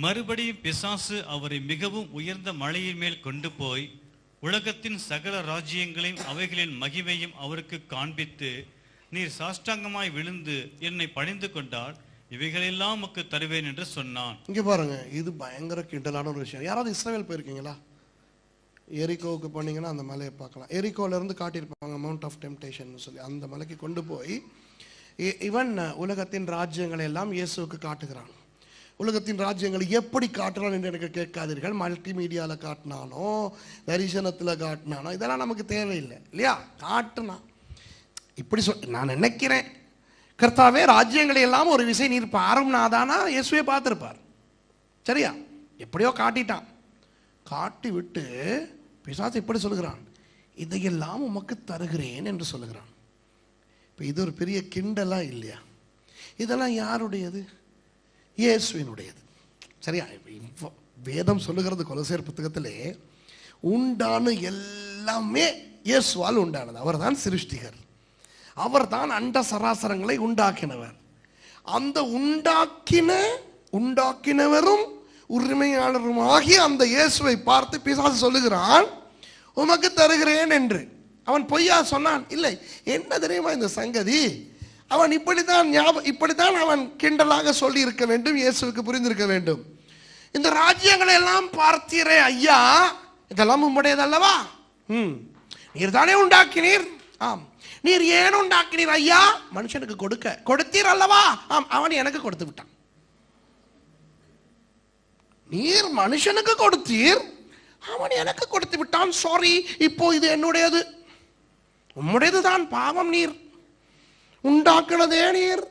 மறுபடியும் பிசாசு அவரை மிகவும் உயர்ந்த மலையின் மேல் கொண்டு போய் உலகத்தின் சகல ராஜ்யங்களையும் அவைகளின் மகிமையும் அவருக்கு காண்பித்து நீர் சாஷ்டாங்கமாய் விழுந்து என்னை பணிந்து கொண்டால் இவைகளெல்லாம் உமக்கு தருவேன் என்று சொன்னான். இங்க பாருங்க இது பயங்கர கிண்டலான ஒரு விஷயம். யாராவது இஸ்ரேல் போயிருக்கீங்களா? எரிகோவுக்கு போனீங்கன்னா அந்த மலையை பார்க்கலாம். எரிகோல இருந்து காட்டியிருப்பாங்க மவுண்ட் ஆஃப் டெம்டேஷன் சொல்லி. அந்த மலைக்கு கொண்டு போய் இ- இவன் உலகத்தின் ராஜ்யங்களை எல்லாம் இயேசுவுக்கு காட்டுகிறான். உலகத்தின் ராஜ்யங்களை எப்படி காட்டுறான் என்று எனக்கு கேட்காதீர்கள். மல்டிமீடியாவில் காட்டினானோ தரிசனத்தில் காட்டினானோ இதெல்லாம் நமக்கு தேவையில்லை இல்லையா? காட்டுனா இப்படி சொல் நான் நினைக்கிறேன். கர்த்தாவே ராஜ்யங்களை எல்லாம் ஒரு விசை நீர் பாரும் நாதானா இயேசுவே பார்த்துருப்பார். சரியா? எப்படியோ காட்டிட்டான். காட்டி விட்டு பிசாசு இப்படி சொல்லுகிறான் இதையெல்லாம் உமக்கு தருகிறேன் என்று சொல்லுகிறான். இப்போ இது ஒரு பெரிய கிண்டலாக இல்லையா? இதெல்லாம் யாருடையது? இயேசுவினுடையது. சரியா? வேதம் சொல்லுகிறது கொலசேர் புத்தகத்திலே உண்டான எல்லாமே இயேசுவால் உண்டானது. அவர் தான் சிருஷ்டிகர். அவர் தான் அண்ட சராசரங்களை உண்டாக்கினவர். அந்த உண்டாக்கின உண்டாக்கினவரும் உரிமையாளரும் ஆகிய அந்த இயேசுவை பார்த்து பிசாசு சொல்லுகிறான் உமக்கு தருகிறேன் என்று. அவன் பொய்யா சொன்னான்? இல்லை. என்ன தெரியுமா இந்த சங்கதி? அவன் இப்படித்தான் ஞாபகம் இப்படித்தான் அவன் கிண்டலாக சொல்லி இருக்க வேண்டும் இயேசுக்கு புரிந்திருக்க வேண்டும். இந்த ராஜ்யங்களை எல்லாம் பார்த்தீரே ஐயா இதெல்லாம் உம்முடையதல்லவா? ம். நீர் தானே உண்டாக்கினீர்? ஆம். நீர் ஏன் உண்டாக்கினீர் ஐயா? மனுஷனுக்கு கொடுக்க. கொடுத்தீர் அல்லவா? ஆம் அவன் எனக்கு கொடுத்து விட்டான். நீர் மனுஷனுக்கு கொடுத்தீர் அவன் எனக்கு கொடுத்து விட்டான். சாரி இப்போ இது என்னுடையது. உம்முடையது தான் பாவம் நீர். உண்டாக்குனதே நீர்.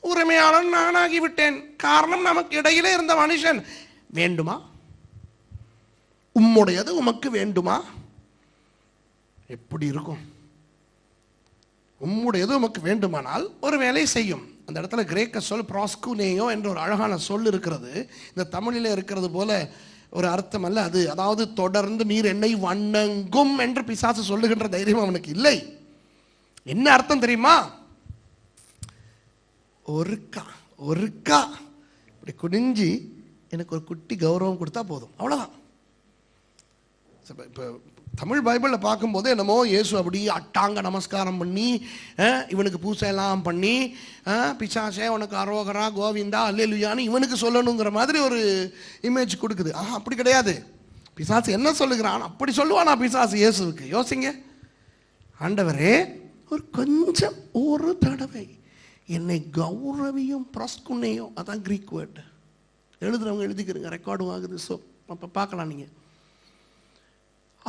உரிமையாளன் நானாகி விட்டேன் காரணம் நமக்கு இடையிலே இருந்த மனுஷன். வேண்டுமா? உம்முடையது உமக்கு வேண்டுமா? எப்படி இருக்கும்? உம்முடையது உமக்கு வேண்டுமானால் ஒரு வேலை செய்யும். அந்த இடத்துல கிரேக்க சொல் ப்ராஸ்குனேயோ என்ற ஒரு அழகான சொல் இருக்கிறது. இந்த தமிழில் இருக்கிறது போல ஒரு அர்த்தம் அல்ல அது. அதாவது தொடர்ந்து நீர் என்னை வணங்கும் என்று பிசாசு சொல்லுகின்ற தைரியம் அவனுக்கு இல்லை. என்ன அர்த்தம் தெரியுமா? ஒருக்கா ஒருக்கா. இப்படி குனிஞ்சு எனக்கு ஒரு குட்டி கௌரவம் கொடுத்தா போதும். அவ்வளோதான் இப்போ தமிழ் பைபிளில் பார்க்கும்போது என்னமோ இயேசு அப்படி அட்டாங்க நமஸ்காரம் பண்ணி இவனுக்கு பூசை எல்லாம் பண்ணி பிசாசே உனக்கு அரோகரா கோவிந்தா அல்லேலுயான்னு இவனுக்கு சொல்லணுங்கிற மாதிரி ஒரு இமேஜ் கொடுக்குது. ஆஹா அப்படி கிடையாது. பிசாசு என்ன சொல்லுகிறான்? அப்படி சொல்லுவானா பிசாசு இயேசுவுக்கு? யோசிங்க. ஆண்டவரே ஒரு கொஞ்சம் ஒரு தடவை என்னை கௌரவியும் பிரஸ்குன்னையும் அதான் க்ரீக் வேர்டு எழுதுறவங்க எழுதிக்கிறங்க ரெக்கார்டும் ஆகுது. ஸோ அப்போ பார்க்கலாம் நீங்கள்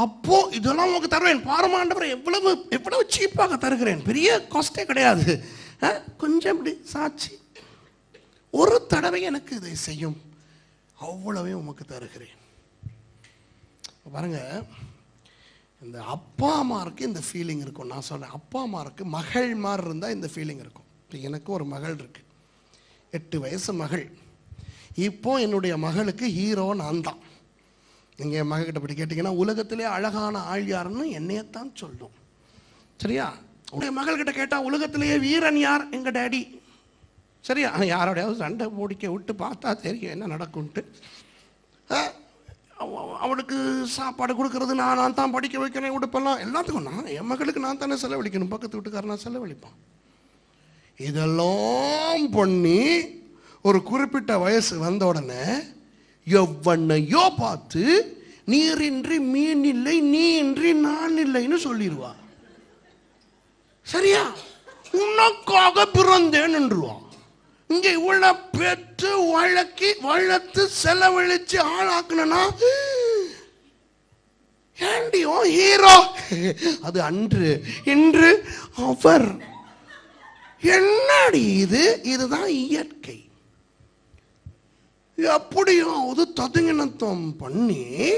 அப்போ இதெல்லாம் உங்களுக்கு தருவேன். பாரமாண்டவரை எவ்வளவு எவ்வளவு சீப்பாக தருகிறேன். பெரிய காஸ்டே கிடையாது. கொஞ்சம் இப்படி சாட்சி. ஒரு தடவை எனக்கு இதை செய்யும். அவ்வளவே உமக்கு தருகிறேன். பாருங்க இந்த அப்பா அம்மாருக்கு இந்த ஃபீலிங் இருக்கும். நான் சொல்கிறேன் அப்பா அம்மாருக்கு மகள் மாதிரி இருந்தால் இந்த ஃபீலிங் இருக்கும். இப்போ எனக்கு ஒரு மகள் இருக்கு. எட்டு வயசு மகள். இப்போ என்னுடைய மகளுக்கு ஹீரோ நான் தான் நீங்கள் என் மகக்கிட்ட இப்படி கேட்டிங்கன்னா உலகத்திலே அழகான ஆள் யாருன்னு என்னையத்தான் சொல்லும். சரியா? உடைய மகள்கிட்ட கேட்டால் உலகத்திலேயே வீரன் யார்? எங்கள் டேடி சரியா? யாரோடையாவது சண்டை பிடிக்க விட்டு பார்த்தா தெரியும் என்ன நடக்கும்ன்ட்டு. அவளுக்கு சாப்பாடு கொடுக்கறது நான் நான் தான் படிக்க வைக்கிறேன் உடுப்பெல்லாம் எல்லாத்துக்கும் நான் என் மகளுக்கு நான் தானே செலவழிக்கணும். பக்கத்து வீட்டுக்காரன் செலவழிப்பான். இதெல்லாம் பண்ணி ஒரு குறிப்பிட்ட வயசு வந்த உடனே எவ்வண்ணையோ பார்த்து நீரின்றி மீன் இல்லை நீ இன்றி நான் இல்லைன்னு சொல்லிடுவா சரியா? உனக்காக பிறந்தேன் என்றுவான் இங்க இவ்வளவு பெற்று வழக்கி வளர்த்து செலவழிச்சு ஆளாக்குனா ஏண்டியோ ஹீரோ? அது அன்று இன்று அவர் என்னடி இது? இதுதான் இயற்கை. எப்படியாவது ததுங்கினத்தம் பண்ணி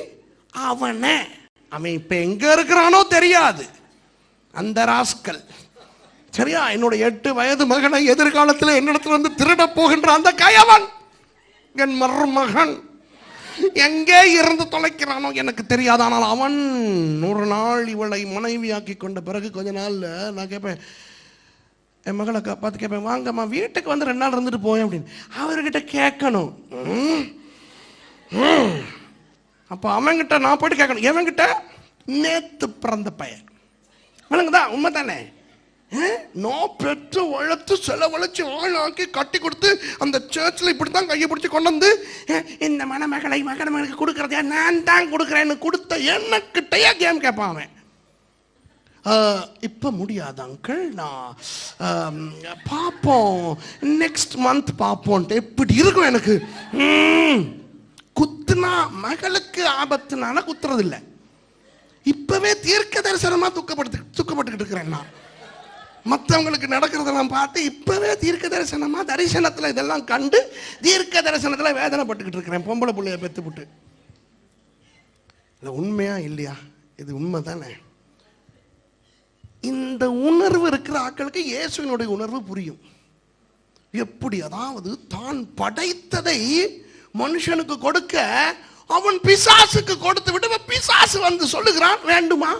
அவனை அவன் இப்ப எங்க இருக்கிறானோ தெரியாது. அந்த ராஸ்கல். சரியா? என்னோட எட்டு வயது மகனை எதிர்காலத்தில் என்னிடத்துல வந்து திருட போகின்ற அந்த கயவன் என் மருமகன். எங்கே இருந்து தொலைக்கிறானோ எனக்கு தெரியாது. ஆனால் அவன் ஒரு நாள் இவளை மனைவியாக்கி கொண்ட பிறகு கொஞ்ச நாள்ல நான் கேட்பேன் என் மகளை பார்த்து கேட்பேன் வாங்கம்மா வீட்டுக்கு வந்து ரெண்டு நாள் இருந்துட்டு போய் அப்படின்னு. அவர்கிட்ட கேட்கணும். ம், ம். அவன்கிட்ட நான் போயிட்டு கேட்கணும். எவன்கிட்ட? நேத்து பிறந்த பையன். விளங்குதா? உண்மை தானே நான் பெற்று வளர்த்து செலவழிச்சு ஆளாக்கி கட்டி கொடுத்து அந்த சர்ச்சில் இப்படி தான் கையை பிடிச்சி கொண்டு வந்து இந்த மணமகளை மகனமகளுக்கு கொடுக்குறதையா? நான் தான் கொடுக்குறேன்னு கொடுத்த என்னக்கிட்டயே கேம் கேட்பான் அவன். இப்போ முடியாது அங்கிள் நான் பார்ப்போம். நெக்ஸ்ட் மந்த் பார்ப்போன்ட்டு. எப்படி இருக்கும் எனக்கு? ம், குத்துனா மகளுக்கு ஆபத்துனால குத்துறது இல்ல இப்பவே தீர்க்க தரிசனமா துக்கப்படுத்து துக்கப்பட்டுக்கிட்டு இருக்கிறேன் நான். மற்றவங்களுக்கு நடக்கிறதெல்லாம் பார்த்து இப்பவே தீர்க்க தரிசனமா தரிசனத்தில் இதெல்லாம் கண்டு தீர்க்க தரிசனத்தில் வேதனைப்பட்டுக்கிட்டு இருக்கிறேன். பொம்பளை பிள்ளைய பெத்துப்புட்டு இல்லை உண்மையா இல்லையா? இது உண்மை தானே இந்த உணர்வு இருக்கிற ஆக்களுக்கு இயேசுவினுடைய உணர்வு புரியும். எப்படி? அதாவது தான் படைத்ததை மனுஷனுக்கு கொடுக்க அவன் பிசாசுக்கு கொடுத்து விட்டு பிசாசு வந்து சொல்லுகிறான் வேண்டுமா?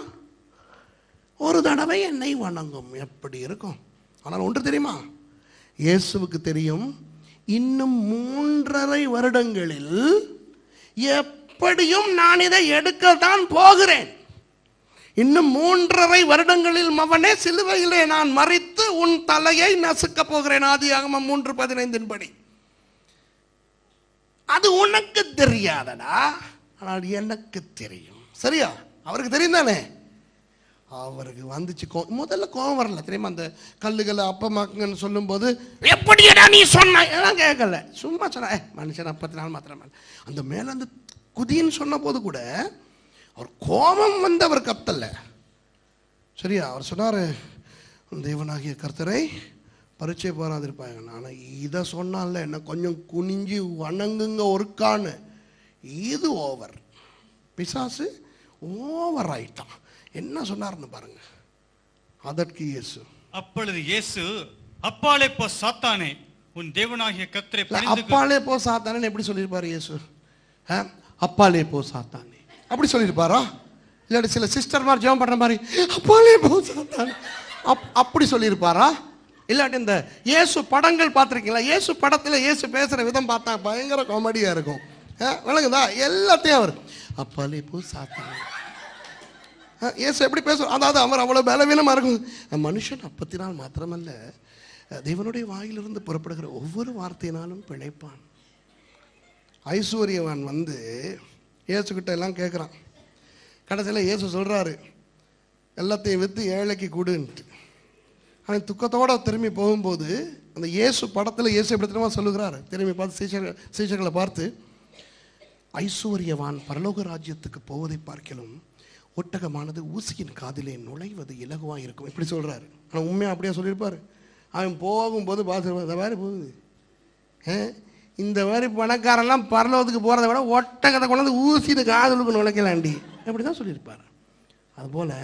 ஒரு தடவை என்னை வணங்கும். எப்படி இருக்கும்? ஆனால் ஒன்று தெரியுமா? இயேசுவுக்கு தெரியும் இன்னும் மூன்றரை வருடங்களில் எப்படியும் நான் இதை எடுக்கத்தான் போகிறேன். இன்னும் மூன்றரை வருடங்களில் மவனே சிலுவையிலே நான் மறித்து உன் தலையை நசுக்கப் போகிறேன். ஆதியாகமம் மூன்று பதினைந்தின் படி. அது உனக்கு தெரியாதடா ஆனால் எனக்கு தெரியும். சரியா? அவருக்கு தெரியும் தானே அவருக்கு வந்துச்சு கோ முதல்ல கோவம் வரல. தெரியுமா? அந்த கல்லுகளை அப்பமாக்குங்கன்னு சொல்லும்போது எப்படியடா நீ சொன்ன? எல்லாம் கேட்கல. சும்மா சொன்ன மனுஷன் அப்பத்தி நாள் மாத்திரம் அந்த மேல அந்த குதின்னு சொன்ன போது கூட அவர் கோபம் வந்து அவர் கத்தல சரியா அவர் சொன்னாரு தேவனாகிய கர்த்தரை பரிச்சை போராதிருப்பாங்க ஆனால் இதை சொன்னால என்ன கொஞ்சம் குனிஞ்சு வணங்குங்க ஒருக்கான்னு. இது ஓவர். பிசாசு ஓவர் ஆயிட்டான். என்ன சொன்னார்னு பாருங்க. அதற்கு இயேசு அப்பொழுது இயேசு அப்பாலே போ சாத்தானே உன் தேவனாகிய பணிந்து அப்பாலே போ சாத்தானே எப்படி சொல்லியிருப்பாரு இயேசு? அப்பாலே போ சாத்தானே. அப்படி சொல்லியிருப்பாரா? இல்லாட்டி சில சிஸ்டர் மாதிரி ஜெபம் பண்ணுற மாதிரி அப்பாலே போசாத்தான் அப் அப்படி சொல்லியிருப்பாரா? இல்லாட்டி இந்த இயேசு படங்கள் பார்த்துருக்கீங்களா? இயேசு படத்தில் இயேசு பேசுகிற விதம் பார்த்தா பயங்கர காமெடியாக இருக்கும். விளங்குதா? எல்லாத்தையும் அவர் அப்பாலே பூ சாத்தானே. இயேசு எப்படி பேசுவார்? அதாவது அவர் அவ்வளோ பலவீனமாக இருக்கும். மனுஷன் அப்பத்தினால் மாத்திரமல்ல தேவனுடைய வாயிலிருந்து புறப்படுகிற ஒவ்வொரு வார்த்தையினாலும் பிழைப்பான். ஐஸ்வர்யவான் வந்து இயேசுக்கிட்ட எல்லாம் கேட்குறான் கடைசியில் இயேசு சொல்கிறாரு எல்லாத்தையும் விற்று ஏழைக்கு கொடுன்ட்டு. அவன் துக்கத்தோடு திரும்பி போகும்போது அந்த இயேசு படத்தில் இயேசு எப்படி சொல்லுகிறார் சொல்லுகிறாரு? திரும்பி பார்த்து சீஷர்கள் சீசர்களை பார்த்து ஐஸ்வர்யவான் பரலோக ராஜ்யத்துக்கு போவதை பார்க்கலும் ஒட்டகமானது ஊசியின் காதிலே நுழைவது இலகுவாக இருக்கும். இப்படி சொல்கிறாரு ஆனால் உண்மையாக அப்படியே சொல்லியிருப்பார். அவன் போகும்போது பார்த்து போகுது. ஏன் இந்த மாதிரி பணக்காரெல்லாம் பரலோகத்துக்கு போகிறத விட ஒட்டகத்தை கொண்டாந்து ஊசிட்டு காதலுக்கு நுழைக்கலாண்டி அப்படி தான் சொல்லியிருப்பாரு. அதுபோல்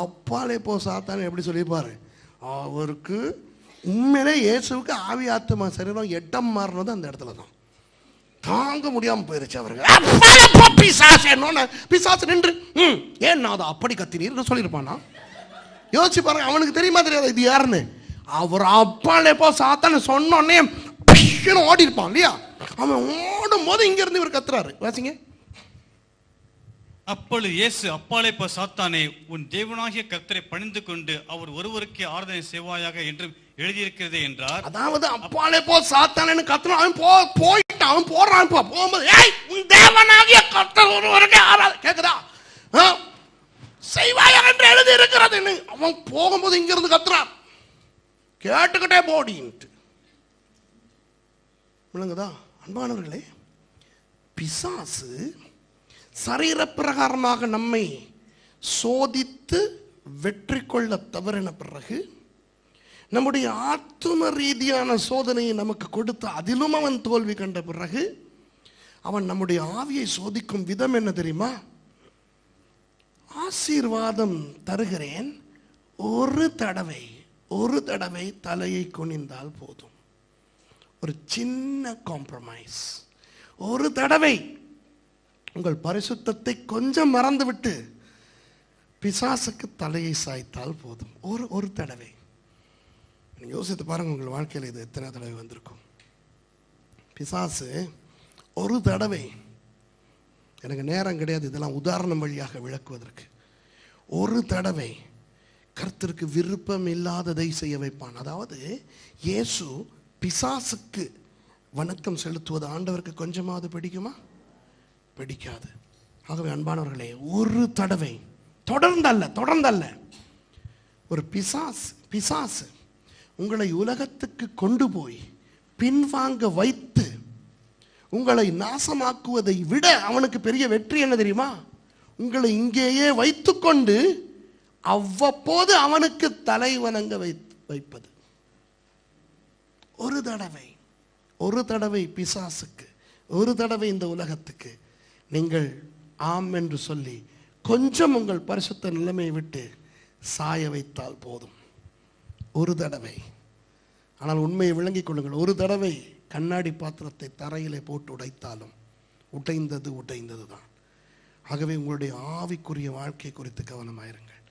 அப்பாலே போ சாத்தான்னு எப்படி சொல்லியிருப்பாரு? அவருக்கு உண்மையிலே இயேசுவுக்கு ஆவி ஆத்மா சரீரம் எட்டம் மாறினது அந்த இடத்துல தான். தாங்க முடியாமல் போயிருச்சு அவர்கள் பிசாசு என்னோன்னு. பிசாசு நின்று ம் ஏன் நான் அதை அப்படி கத்தினீர்னு சொல்லியிருப்பானா? யோசிச்சு பாருங்க அவனுக்கு தெரியுமா தெரியாது இது யாருன்னு? அவர் அப்பாலே போ சாத்தான்னு சொன்னோன்னே பிஷ்ஷுன்னு ஓடி இருப்பான் இல்லையா? அவன் ஓடும் போது இங்க இருந்து இவர் கத்துறாரு. வாசிங்க. அப்பொழுது இயேசு அப்பாலே போ சாத்தானே உன் தேவனாகிய கர்த்தரை பணிந்து கொண்டு அவர் ஒருவருக்கே ஆராதனை செய்வாயாக என்று எழுதியிருக்கிறதே என்றார். அதாவது அப்பாலே போ சாத்தானேன்னு கத்துறான் அவன் போ போயிட்டான் அவன் போறான் இப்போ போகும்போது ஏய் உன் தேவனாகிய கர்த்தர் ஒருவருக்கே ஆராத கேக்குதா? ஆ? செய்வாயா என்று எழுதி இருக்கிறது அவன் போகும்போது இங்க இருந்து கத்துறான். கேட்டுக்கிட்டே போடின்ட்டு. விளங்குதா? அன்பானவர்களே பிசாசு சரீரப்பிரகாரமாக நம்மை சோதித்து வெற்றி கொள்ள தவறின பிறகு நம்முடைய ஆத்தும ரீதியான சோதனையை நமக்கு கொடுத்து அதிலும் அவன் தோல்வி கண்ட பிறகு அவன் நம்முடைய ஆவியை சோதிக்கும் விதம் என்ன தெரியுமா? ஆசீர்வாதம் தருகிறேன் ஒரு தடவை ஒரு தடவை தலையை குனிந்தால் போதும். ஒரு சின்ன காம்ப்ரமைஸ் ஒரு தடவை உங்கள் பரிசுத்தத்தை கொஞ்சம் மறந்துவிட்டு பிசாசுக்கு தலையை சாய்த்தால் போதும். ஒரு ஒரு தடவை. நீங்கள் யோசித்து பாருங்க உங்கள் வாழ்க்கையில் இது எத்தனை தடவை வந்திருக்கும்? பிசாசு ஒரு தடவை எனக்கு நேரம் கிடையாது இதெல்லாம் உதாரணம் வழியாக விளக்குவதற்கு. ஒரு தடவை கர்த்தருக்கு விருப்பம் இல்லாததை செய்ய வைப்பான். அதாவது இயேசு பிசாசுக்கு வணக்கம் செலுத்துவது ஆண்டவருக்கு கொஞ்சமாவது பிடிக்குமா? பிடிக்காது. ஆகவே அன்பானவர்களே ஒரு தடவை தொடர்ந்தல்ல தொடர்ந்தல்ல. ஒரு பிசாஸ் பிசாசு உங்களை உலகத்துக்கு கொண்டு போய் பின்வாங்க வைத்து உங்களை நாசமாக்குவதை விட அவனுக்கு பெரிய வெற்றி என்ன தெரியுமா? உங்களை இங்கேயே வைத்துக்கொண்டு அவ்வப்போது அவனுக்கு தலை வணங்க வை வைப்பது. ஒரு தடவை ஒரு தடவை பிசாசுக்கு ஒரு தடவை இந்த உலகத்துக்கு நீங்கள் ஆம் என்று சொல்லி கொஞ்சம் உங்கள் பரிசுத்த நிலைமையை விட்டு சாய வைத்தால் போதும். ஒரு தடவை. ஆனால் உண்மையை விளங்கிக் கொள்ளுங்கள். ஒரு தடவை கண்ணாடி பாத்திரத்தை தரையிலே போட்டு உடைத்தாலும் உடைந்தது உடைந்தது தான் ஆகவே உங்களுடைய ஆவிக்குரிய வாழ்க்கை குறித்து கவனமாயிருங்கள்.